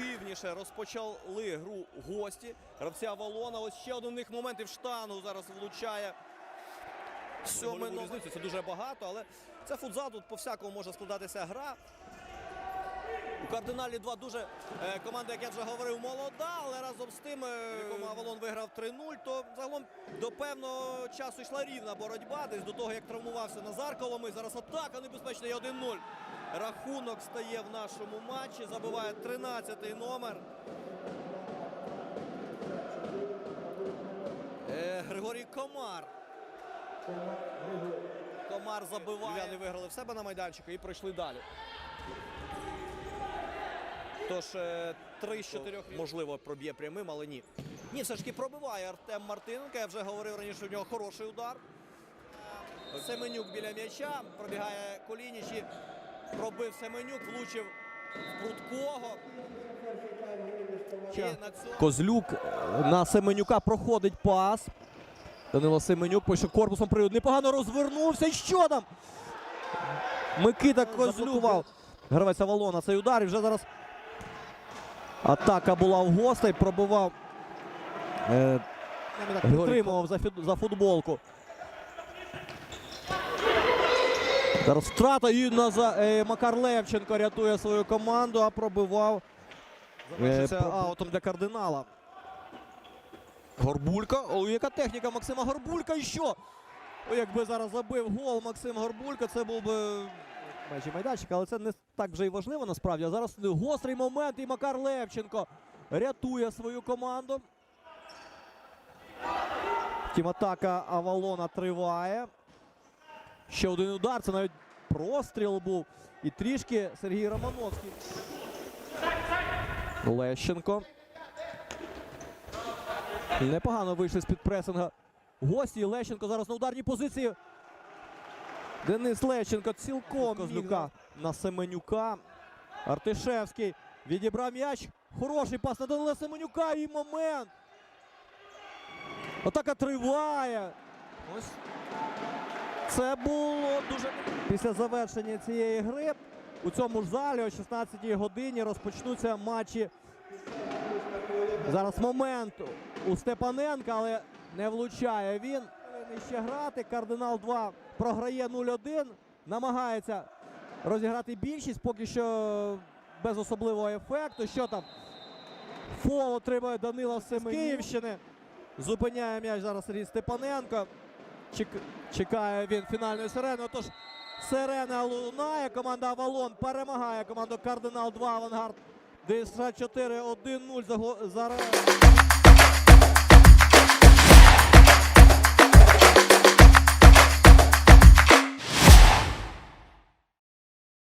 вірніше розпочали гру гості. Гравця Волона. Ось ще один у них момент і в штангу зараз влучає. Сьомий різницю. Це дуже багато, але це футзал. Тут по всякому може складатися гра. Кардиналі 2 дуже е, команда, як я вже говорив, молода, але разом з тим, е, якому Авалон виграв 3-0, то загалом до певного часу йшла рівна боротьба. Десь до того, як травмувався Назар Коломий. Зараз атака небезпечна і 1-0. Рахунок стає в нашому матчі. Забиває 13-й номер. Е, Григорій Комар. Комар забиває. Львів'яни виграли в себе на майданчику і пройшли далі. Тож е, три з чотирьох можливо проб'є прямим, але ні. Ні, все ж таки пробиває Артем Мартиненко. Я вже говорив раніше, у нього хороший удар. Семенюк біля м'яча. Пробігає Колініч і пробив Семенюк, влучив Прудкого. На цьому... Козлюк е, на Семенюка проходить пас. Данило Семенюк що корпусом привід. Непогано розвернувся. І Що там? Микита Козлюк. Гравець Авалона цей удар. І вже зараз атака була в гостей. Пробивав. Е, підтримував за, за футболку. Зараз втрата і наза, е, Макар Левченко рятує свою команду, а пробивав Е, аутом для кардинала. Горбулька. О, яка техніка Максима Горбулька. І що? О, якби зараз забив гол Максим Горбулька, це був би межі майданчика, але це не так вже й важливо насправді. А зараз гострий момент і Макар Левченко рятує свою команду. Втім, атака Авалона триває. Ще один удар. Це навіть простріл був. І трішки Сергій Романовський. Лещенко. Непогано вийшли з-під пресинга. Гості Лещенко зараз на ударній позиції. Денис Лещенко цілком Козлюка на Семенюка. Артишевський відібрав м'яч. Хороший пас на Данила Семенюка і момент. Атака триває. Ось це було дуже після завершення цієї гри. У цьому ж залі о 16-й годині розпочнуться матчі. Зараз момент у Степаненка, але не влучає він. Повинен ще грати. Кардинал 2 програє 0-1. Намагається розіграти більшість, поки що без особливого ефекту. Що там? Фол отримує Данила Семенюк. з Київщини. Зупиняє м'яч зараз Сергій Степаненко. Чек- Чекає він фінальної сирени. Отож, сирена лунає. Команда Авалон перемагає команду Кардинал 2 Авангард. ДСШ 4 1-0 за, за